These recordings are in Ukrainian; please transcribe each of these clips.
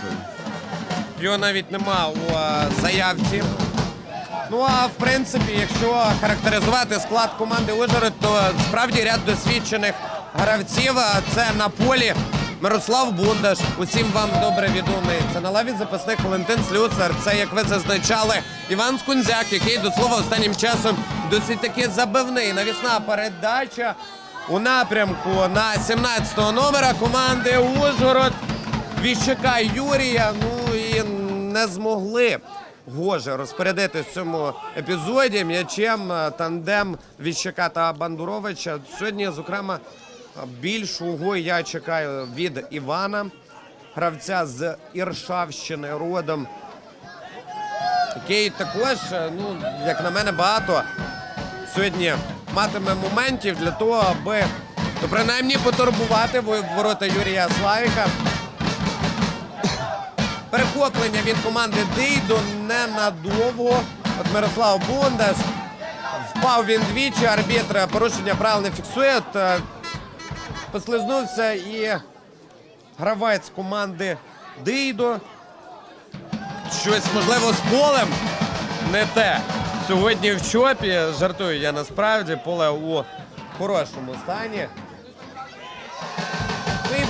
працює. Його навіть нема у е, заявці. Ну а в принципі, якщо характеризувати склад команди Ужгород, то справді ряд досвідчених гравців. Це на полі Мирослав Бундаш, усім вам добре відомий. Це на лаві запасних Валентин Слюцар. Це, як ви зазначали, Іван Скунзяк, який до слова останнім часом досить таки забивний. Навісна передача у напрямку на 17-го номера команди Ужгород. Віщака Юрія. Ну і не змогли гоже розпорядити в цьому епізоді м'ячем е, тандем Віщака та Бандуровича. Сьогодні, зокрема, більшого я чекаю від Івана, гравця з Іршавщини родом, який також, е, ну, як на мене, багато сьогодні матиме моментів для того, аби ну, принаймні потурбувати во- ворота Юрія Славіка. Перехоплення від команди Дейдо ненадовго. От Мирослав Бондаш. Впав він двічі, арбітр порушення правил не фіксує. Е, Послизнувся і гравець команди Дейдо. Щось можливо з полем не те. Сьогодні в чопі. Жартую я насправді поле у хорошому стані.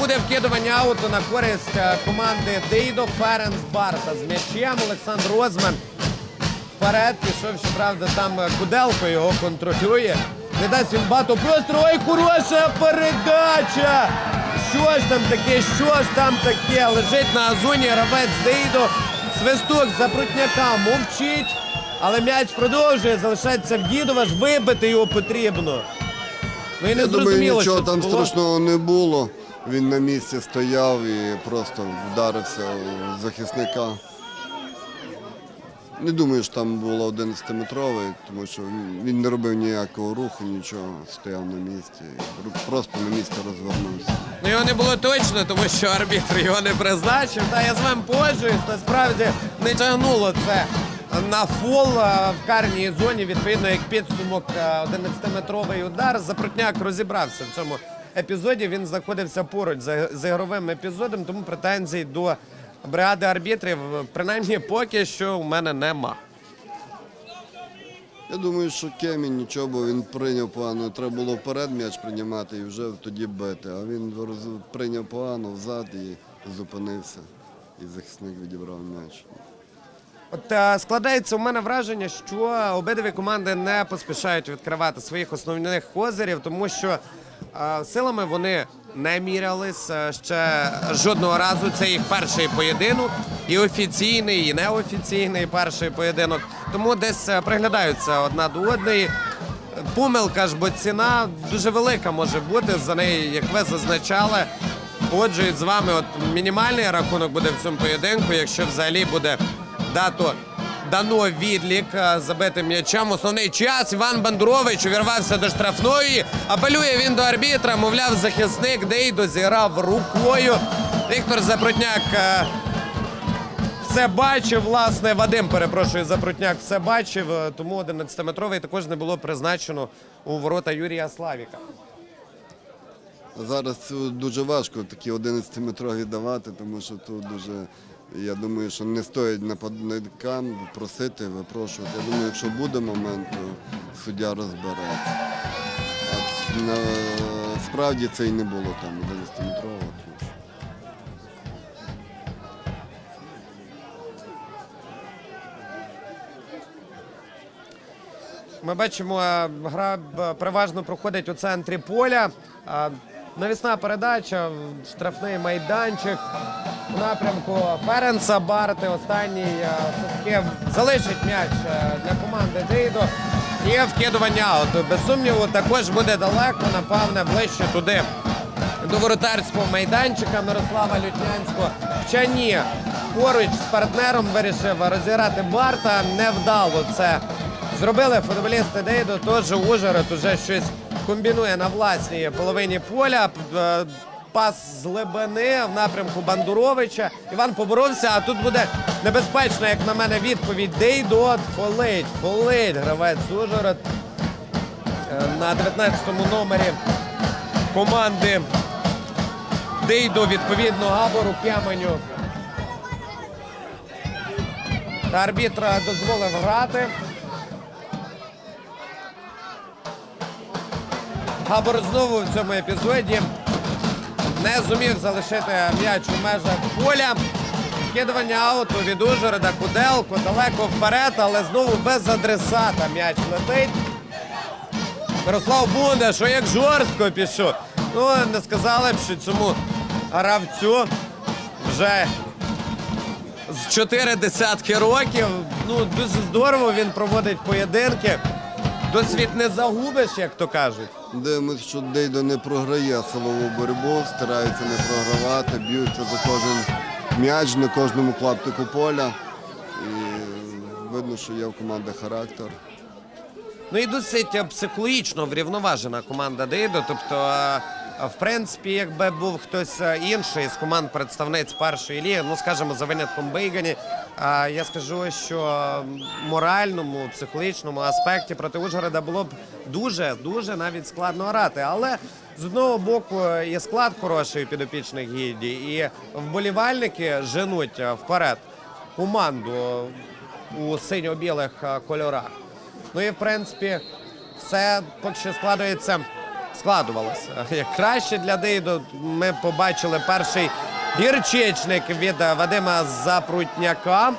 Буде вкидування ауту на користь е, команди Дейдо Ференс Барта з м'ячем. Олександр Розман вперед пішов, щоправда, там е, Куделко його контролює. Не дасть він бату прострілу. Ой, хороша передача! Що ж там таке, що ж там таке? Лежить на газоні гравець Дейдо. Свисток за Прутняка мовчить, але м'яч продовжує, залишається в Дідова, ж вибити його потрібно. Ну і не Я думаю, зрозуміло, нічого що там було. страшного не було. Він на місці стояв і просто вдарився у захисника. Не думаю, що там було 11-метровий, тому що він- не робив ніякого руху, нічого, стояв на місці. Просто на місці розвернувся. Ну його не було точно, тому що арбітр його не призначив. Та я з вами погоджуюсь, насправді не тягнуло це на фол в карній зоні, відповідно, як підсумок 11-метровий удар. Запрутняк розібрався в цьому епізоді. Він знаходився поруч з ігровим епізодом, тому претензій до бригади арбітрів, принаймні поки що у мене нема. Я думаю, що Кемінь нічого, бо він прийняв погано. Треба було вперед м'яч приймати і вже тоді бити. А він прийняв погано взад і зупинився. І захисник відібрав м'яч. От е, складається у мене враження, що обидві команди не поспішають відкривати своїх основних козирів, тому що силами вони не мірялись е, ще жодного разу. Це їх перший поєдинок, і офіційний, і неофіційний перший поєдинок. Тому десь е, приглядаються одна до одної. Помилка ж, бо ціна дуже велика може бути за неї, як ви зазначали. Погоджують з вами, от мінімальний рахунок буде в цьому поєдинку, якщо взагалі буде дато дано відлік е, забитим м'ячам. Основний час Іван Бандурович увірвався до штрафної. Апелює він до арбітра. Мовляв, захисник Дейдо зіграв рукою. Віктор Запрутняк е, все бачив, власне, Вадим, перепрошую, Запрутняк все бачив, е, тому 11-метровий також не було призначено у ворота Юрія Славіка. Зараз дуже важко такі 11-метрові давати, тому що тут дуже, я думаю, що не стоїть нападникам просити, випрошувати. Я думаю, якщо буде момент, то суддя розбереться. А на, справді це і не було там 11-метрового. Ми бачимо, е, гра переважно проходить у центрі поля. Навісна передача, штрафний майданчик у напрямку Ференса Барти. Останній е, все-таки залишить м'яч е, для команди Дейдо. І вкидування. От, без сумніву, також буде далеко, напевне, ближче туди. До воротарського майданчика Мирослава Лютнянського. Хоча ні, поруч з партнером вирішив розіграти Барта. Невдало це зробили футболісти Дейдо. Тож Ужгород уже щось комбінує на власній половині поля. Е, Пас з глибини в напрямку Бандуровича. Іван поборовся, а тут буде небезпечно, як на мене, відповідь Дейдо. Фолить, фолить гравець Ужгород е, на 19-му номері команди Дейдо, відповідно, Габору Кеменю. Та арбітр дозволив грати. Габор знову в цьому епізоді не зумів залишити м'яч у межах поля. Кидування ауту від Ужгорода, Куделко далеко вперед, але знову без адресата м'яч летить. Мирослав Бунда, що як жорстко пішов. Ну, не сказали б, що цьому гравцю вже з чотири десятки років. Ну, дуже здорово він проводить поєдинки. Досвід не загубиш, як то кажуть. Дивимось, що Дейдо не програє силову боротьбу, стараються не програвати, б'ються за кожен м'яч на кожному клаптику поля. І видно, що є в команди характер. Ну і досить е, психологічно врівноважена команда Дейдо. Тобто, е, в принципі, якби був хтось е, інший з команд представниць першої ліги, ну скажімо, за винятком Бейгані, е, я скажу, що моральному, психологічному аспекті проти Ужгорода було б дуже, дуже навіть складно грати. Але з одного боку і склад хороший підопічних гільдій, і вболівальники женуть е, вперед команду у синьо-білих е, кольорах. Ну і в принципі, все поки що складується, складувалося. Краще для Дейдо ми побачили перший гірчичник від Вадима Запрутняка.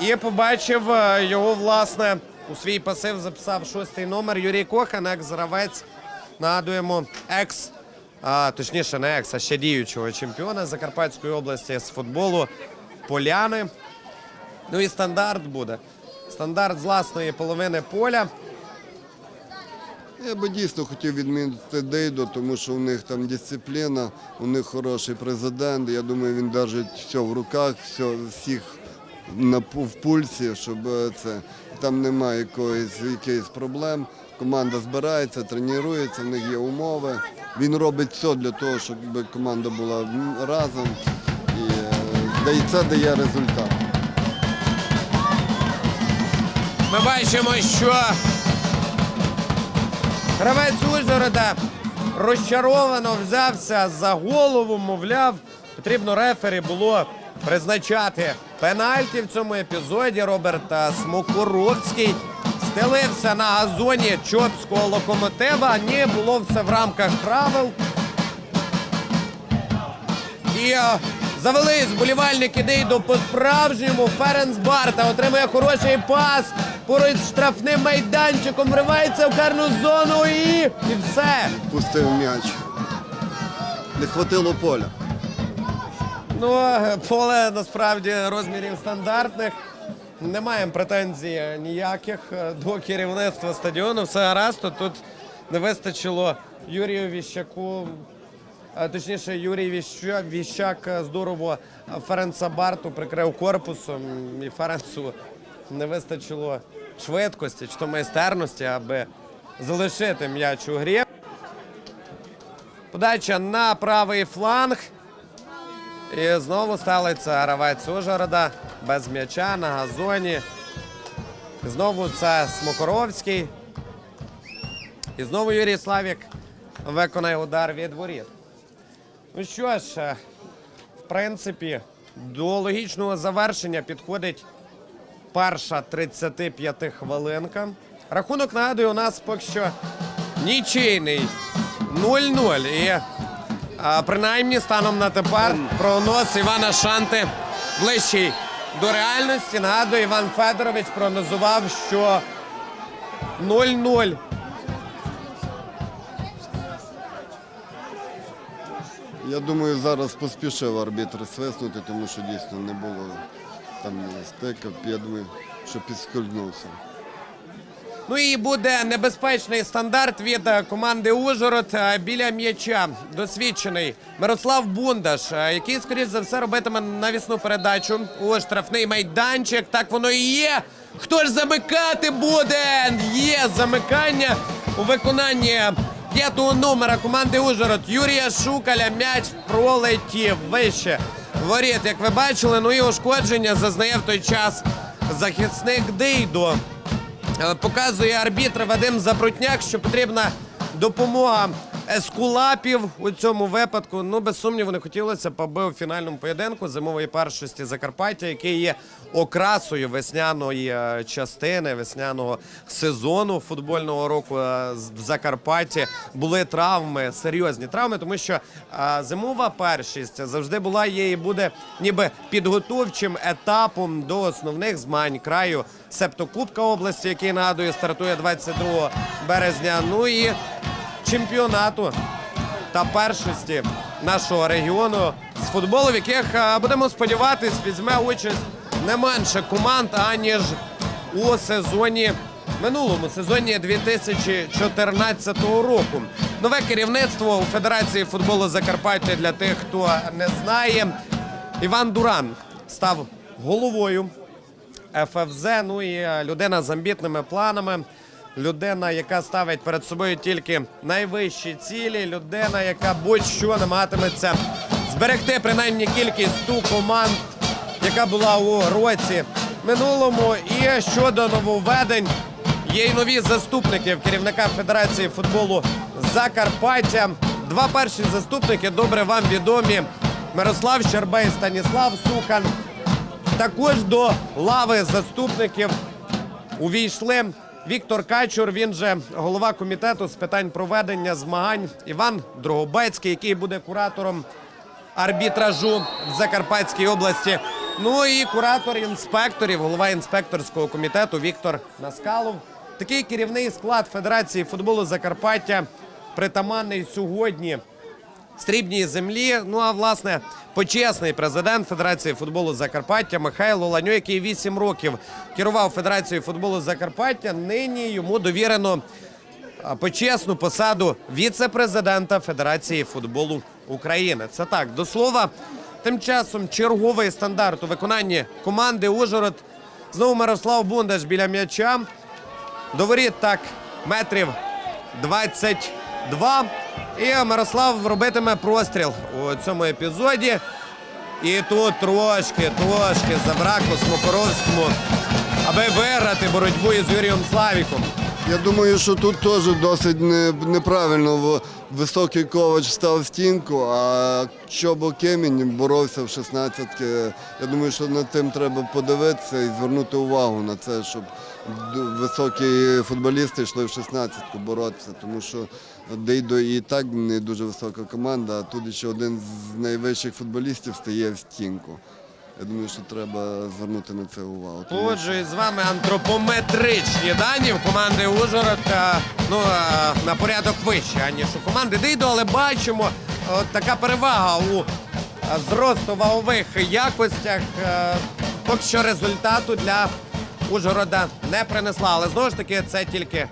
І побачив е, його, власне, у свій пасив записав шостий номер Юрій Кохан, екс-гравець. Нагадуємо, екс, а, точніше, не екс, а ще діючого чемпіона Закарпатської області з футболу Поляни. Ну і стандарт буде. Стандарт з власної половини поля. Я би дійсно хотів відмінити Дейдо, тому що у них там дисципліна, у них хороший президент. Я думаю, він держить все в руках, все, всіх на, в пульсі, щоб е, це там немає якоїсь, якихось проблем. Команда збирається, тренується, в них є умови. Він робить все для того, щоб команда була разом. Е, і це дає результат. Ми бачимо, що гравець Ужгорода розчаровано взявся за голову, мовляв, потрібно рефері було призначати пенальті в цьому епізоді. Роберт е, Смокоровський стелився на газоні Чопського локомотива. Ні, було все в рамках правил. І е, завелись вболівальники Дейдо по-справжньому. Ференц Барта отримує хороший пас. Поруч з штрафним майданчиком вривається в карну зону і, і все. Пустив м'яч. Не хватило поля. Ну, поле насправді розмірів стандартних. Не маємо претензій ніяких до керівництва стадіону. Все гаразд. Тут не вистачило Юрію Віщаку. Точніше, Юрій Віщак, Віщак здорово Ференца Барту прикрив корпусом, і Ференцу не вистачило швидкості чи то майстерності, аби залишити м'яч у грі. Подача на правий фланг. І знову сталиться гравець Ужгорода без м'яча на газоні. І знову це Смокоровський. І знову Юрій Славік виконає удар від воріт. Ну що ж, е, в принципі, до логічного завершення підходить перша 35 хвилинка. Рахунок нагадую, у нас поки що нічийний 0-0. І а, принаймні станом на тепер прогноз Івана Шанти ближчий до реальності. Нагадую, Іван Федорович прогнозував, що 0-0. Я думаю, зараз поспішив арбітр свиснути, тому що дійсно не було там стика. Я думаю, що підскользнувся. Ну і буде небезпечний стандарт від команди Ужгород біля м'яча. Досвідчений Мирослав Бундаш, який, скоріш за все, робитиме навісну передачу у штрафний майданчик. Так воно і є. Хто ж замикати буде? Є замикання у виконанні п'ятого номера команди Ужгород Юрія Шукаля. М'яч пролетів вище воріт, як ви бачили. Ну і ушкодження зазнає в той час захисник Дейдо. Е, Показує арбітр Вадим Запрутняк, що потрібна допомога ескулапів у цьому випадку. Ну, без сумніву, не хотілося б, у фінальному поєдинку зимової першості Закарпаття, який є окрасою весняної е, частини, весняного сезону футбольного року е, в Закарпатті, були травми, серйозні травми, тому що е, зимова першість завжди була є і буде ніби підготовчим етапом до основних змагань краю, себто Кубка області, який нагадую, стартує 22 березня. Ну і чемпіонату та першості нашого регіону з футболу, в яких е, будемо сподіватись, візьме участь не менше команд, аніж у сезоні минулому сезоні 2014 року. Нове керівництво у Федерації футболу Закарпаття для тих, хто не знає. Іван Дуран став головою ФФЗ. Ну і е, людина з амбітними планами. Людина, яка ставить перед собою тільки найвищі цілі, людина, яка будь-що намагатиметься зберегти принаймні кількість ту команд, яка була у році минулому. І щодо нововведень, є й нові заступники в керівника Федерації футболу Закарпаття. Два перші заступники добре вам відомі. Мирослав Щербей, Станіслав Сухан. Також до лави заступників увійшли Віктор Качур. Він же голова комітету з питань проведення змагань. Іван Дрогобецький, який буде куратором арбітражу в Закарпатській області. Ну і куратор інспекторів, голова інспекторського комітету Віктор Наскалов. Такий керівний склад Федерації футболу Закарпаття притаманний сьогодні срібній землі. Ну а власне почесний президент Федерації футболу Закарпаття Михайло Ланьо, який 8 років керував Федерацією футболу Закарпаття. Нині йому довірено почесну посаду віце-президента Федерації футболу України. Це так до слова. Тим часом черговий стандарт у виконанні команди Ужгород. Знову Мирослав Бундаш біля м'яча. До воріт так метрів 22. І Мирослав робитиме простріл у цьому епізоді. І тут трошки, трошки забракло Смокоровському, аби виграти боротьбу із Юрієм Славіком. Я думаю, що тут теж досить неправильно високий ковач став в стінку, а Чобо Кемінь боровся в 16 Я думаю, що над тим треба подивитися і звернути увагу на це, щоб високі футболісти йшли в 16-ку боротися, тому що Дейдо і так не дуже висока команда, а тут ще один з найвищих футболістів стає в стінку. Я думаю, що треба звернути на це увагу. Погоджуюсь з вами антропометричні дані в команди Ужгород е, ну, е, на порядок вище, аніж у команди Дейдо, але бачимо от така перевага у е, зросту-вагових якостях. Е, Поки що результату для Ужгорода не принесла. Але знову ж таки, це тільки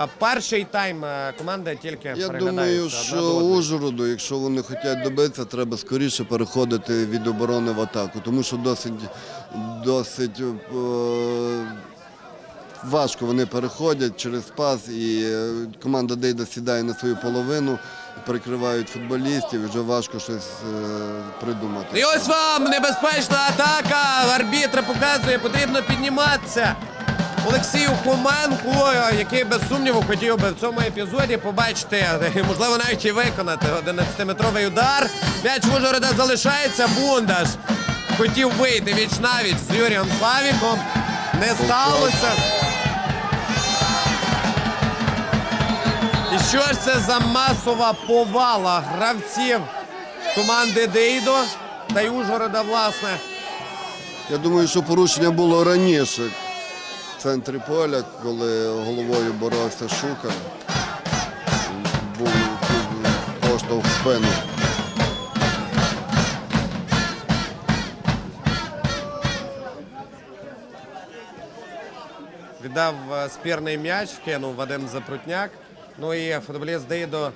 е, перший тайм. е, Команда тільки Я думаю, одна що до одної. Ужгороду, якщо вони хочуть добитися, треба скоріше переходити від оборони в атаку, тому що досить, досить е, важко вони переходять через пас, і е, команда Дейда сідає на свою половину, перекривають футболістів, і вже важко щось е, придумати. І ось вам небезпечна атака. Арбітр показує, потрібно підніматися. Олексію Хоменку, який без сумніву хотів би в цьому епізоді побачити, можливо, навіть і виконати 11-метровий удар. М'яч в Ужгорода залишається. Бундаш хотів вийти віч навіч з Юрієм Славіком. Не сталося. І що ж це за масова повала гравців команди Дейдо та й Ужгорода, власне. Я думаю, що порушення було раніше центрі поля, коли головою боровся Шукар. Був поштовх в спину. Віддав е, спірний м'яч, вкинув Вадим Запрутняк. Ну і футболіст Дейдо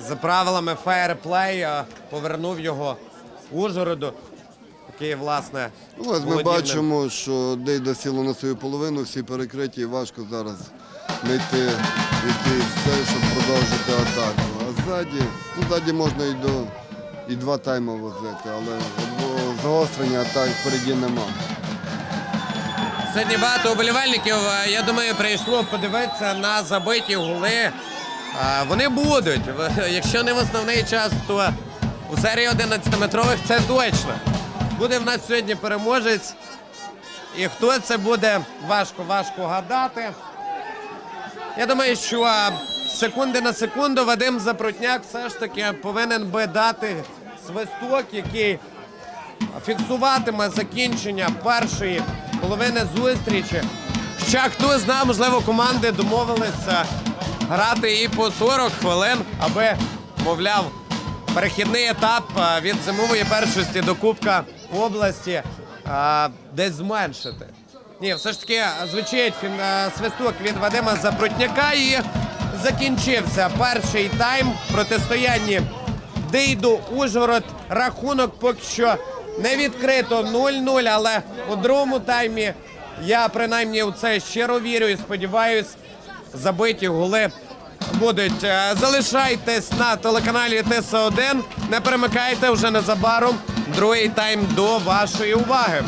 за правилами фейерплей е, повернув його Ужгороду, який, власне, Ну, ось ми володів ним. бачимо, що Дейда сіло на свою половину, всі перекриті, і важко зараз знайти якийсь цей, щоб продовжити атаку. А ззаді, ну, ззаді можна і до і два тайми возити, але о, загострення атак впереді нема. Сьогодні багато уболівальників, е, я думаю, прийшло подивитися на забиті голи А, Вони будуть. В- Якщо не в основний час, то у серії 11-метрових це точно. Буде в нас сьогодні переможець. І хто це буде, важко, важко гадати. Я думаю, що секунди на секунду Вадим Запрутняк все ж таки повинен би дати свисток, який фіксуватиме закінчення першої половини зустрічі. Хоча хто знає, можливо, команди домовилися грати і по 40 хвилин, аби, мовляв, перехідний етап від зимової першості до Кубка області а, десь зменшити. Ні, все ж таки звучить е, свисток від Вадима Запрутняка і закінчився перший тайм протистоянні Дейду Ужгород. Рахунок поки що не відкрито 0-0, але у другому таймі я принаймні у це щиро вірю і сподіваюсь, забиті голи будуть. Е, Залишайтесь на телеканалі ТС1. Не перемикайте вже незабаром другий тайм до вашої уваги.